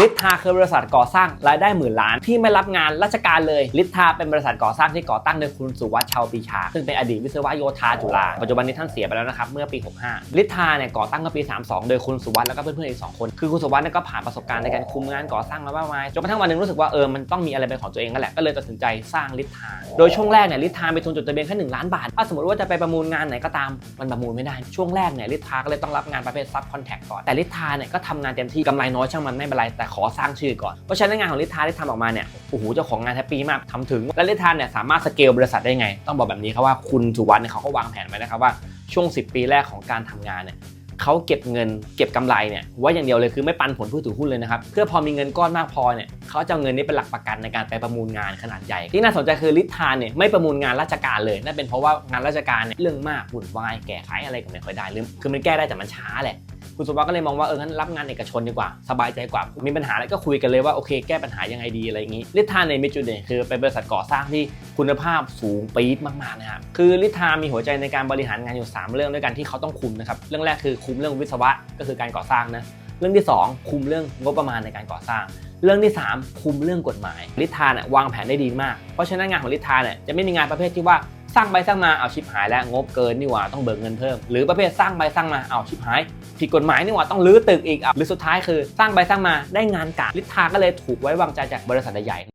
ลิทธาคือบริษัทก่อสร้างรายได้หมื่นล้านที่ไม่รับงานราชการเลย ลิทธาเป็นบริษัทก่อสร้างที่ก่อตั้งโดยคุณสุวัชชาวปีชา ซึ่งเป็นอดีตวิศวะโยธาจุฬาปัจจุบันนี้ท่านเสียไปแล้วนะครับเมื่อปี 65 ลิทธาเนี่ยก่อตั้งเมื่อปี 32 โดยคุณสุวัชแล้วก็เพื่อนๆอีกสองคน คือคุณสุวัชเนี่ยก็ผ่านประสบการณ์ในการคุมงานก่อสร้างมาบ้างมายจนกระทั่งวันหนึงรู้สึกว่าเออมันต้องมีอะไรเป็นของตัวเองนั่นแหละก็เลยตัดสินใจสร้างลิทธาโดยช่วงแรกเนี่ยลิทธามีทุนจดทะเบียนแค่1ล้านบาทถ้าสมมติว่าจะไปประมูลงานไหนก็ตามมันประมูลไม่ได้ช่วงแรกเนี่ยลิทธาก็เลยต้องรับงานประเภทซับคอนแทคก่อนแต่ลิทธาเนี่ยก็ทำงานเต็มที่กำไรน้อยช่างมันไม่เป็นไรแต่ขอสร้างชื่อก่อน เพราะฉะนั้นงานของลิทธาที่ทำออกมาเนี่ยโอ้โหเจ้าของงานแฮปปี้มากทำถึง และลิทธาเนี่ยสามารถสเกลบริษัทได้ไง ต้องบอกแบบนี้ครับว่าคุณสุวัสด์เนี่ยเขาก็วางแผนไว้นะครับว่าช่วง 10 ปีแรกของการทำงานเนี่ยเขาเก็บเงินเก็บกำไรเนี่ยว่าอย่างเดียวเลยคือไม่ปันผลผู้ถือหุ้นเลยนะครับ เพื่อพอมีเงินก้อนมากพอเนี่ยเขาจะเอาเงินนี้เป็นหลักประกันในการไปประมูลงานขนาดใหญ่ ที่น่าสนใจคือลิทธาเนี่ยไม่ประมูลงานราชการเลยนั่นเป็นเพราะว่างานราชการเนี่ยเรื่องมากวุ่นวายแก้ไขอะไรก็ไม่ค่อยได้หรือคือมันแก้ได้แต่มันช้าแหละ คุณสุวัสดิ์ก็เลยมองว่าเอองั้นรับงานเอกชนดีกว่า สบายใจกว่า มีปัญหาอะไรก็คุยกันเลยว่าโอเคแก้ปัญหายังไงดีอะไรอย่างนี้ลิทธาในมิจุดเด่นคือเป็นบริษัทก่อสร้างที่คุณภาพสูงปี๊ดมากๆนะครับคือลิทธามีหัวใจในการบริหารงานอยู่ 3 เรื่องด้วยกันที่เขาต้องคุมนะครับเรื่องแรกคือคุมเรื่องวิศวะก็คือการก่อสร้างนะเรื่องที่ 2 คุมเรื่องงบประมาณในการก่อสร้าง เรื่องที่ 3 คุมเรื่องกฎหมายลิทธาเนี่ยวางแผนได้ดีมาก เพราะฉะนั้นงานของลิทธาเนี่ยจะไม่มีงานประเภทที่ว่า สร้างไปสร้างมาเอาชิปหายแล้วงบเกินนี่หว่าต้องเบิกเงินเพิ่ม หรือประเภทสร้างไปสร้างมาเอาชิปหายผิดกฎหมายนี่หว่าต้องรื้อตึกอีกอหรือสุดท้ายคือ สร้างไปสร้างมาได้งานกะลิทธาก็เลยถูกไว้วางใจจากบริษัทใหญ่